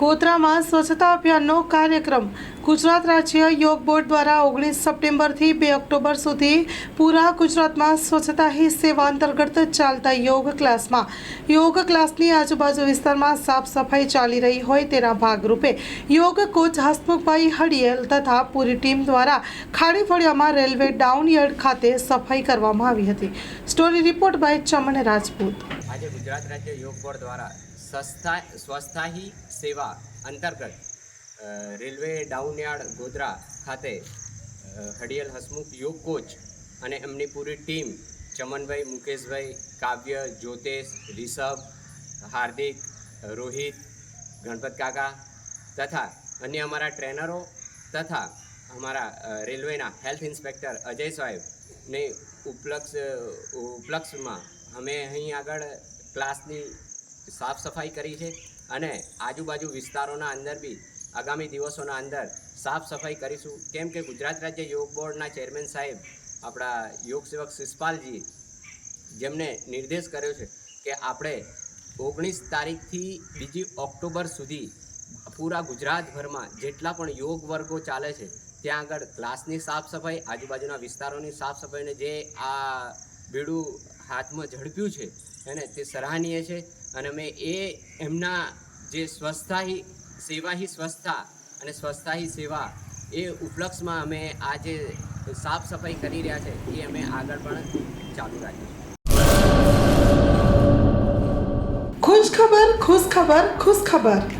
ગોધરામાં સ્વચ્છતા અભિયાનનો કાર્યક્રમ. ગુજરાત રાજ્ય યોગ બોર્ડ દ્વારા ઓગણીસ સપ્ટેમ્બરથી બે ઓક્ટોબર સુધી પૂરા ગુજરાતમાં સ્વચ્છતા હી સેવા અંતર્ગત ચાલતા યોગ ક્લાસમાં. યોગ ક્લાસની આજુબાજુ વિસ્તારમાં સાફ સફાઈ ચાલી રહી હોય તેના ભાગરૂપે યોગ કોચ હસમુખભાઈ હડિયલ તથા પૂરી ટીમ દ્વારા ખાડી ફળિયામાં રેલવે ડાઉનયાર્ડ ખાતે સફાઈ કરવામાં આવી હતી. Story report by Chaman Rajput. આજે ગુજરાત રાજ્ય યોગ બોર્ડ દ્વારા સ્વસ્થા, સ્વસ્થાહી સેવા અંતર્ગત રેલવે ડાઉનયાર્ડ ગોધરા ખાતે હડિયલ હસમુખ યોગ કોચ અને એમની પૂરી ટીમ, ચમનભાઈ, મુકેશભાઈ, કાવ્ય, જ્યોતેશ, રિષભ, હાર્દિક, રોહિત, ગણપત કાકા તથા અન્ય અમારા ટ્રેનરો તથા અમારા રેલવેના હેલ્થ ઇન્સ્પેક્ટર અજય સાહેબને ઉપલક્ષ ઉપલક્ષમાં અમે અહીં આગળ ક્લાસની સાફ સફાઈ કરી છે અને આજુબાજુ વિસ્તારોના અંદર બી આગામી દિવસોના અંદર સાફ સફાઈ કરીશું. કેમ કે ગુજરાત રાજ્ય યોગ બોર્ડના ચેરમેન સાહેબ આપણા યોગ સેવક શિષપાલજી જેમને નિર્દેશ કર્યો છે કે આપણે ઓગણીસ તારીખથી બીજી ઓક્ટોબર સુધી પૂરા ગુજરાતભરમાં જેટલા પણ યોગ વર્ગો ચાલે છે, ત્યાં આગળ ક્લાસની સાફ સફાઈ આજુબાજુના વિસ્તારોની સાફ સફાઈને જે આ બીડું હાથમાં ઝડપ્યું છે અને તે સરાહનીય છે. અને અમે એ એમના જે સ્વસ્થા સેવાહી સ્વસ્થા અને સ્વસ્થા સેવા એ ઉપલક્ષમાં અમે આ જે સાફ સફાઈ કરી રહ્યા છે એ અમે આગળ પણ ચાલુ રાખીશું. ખુશ ખબર ખુશ ખબર ખુશ ખબર.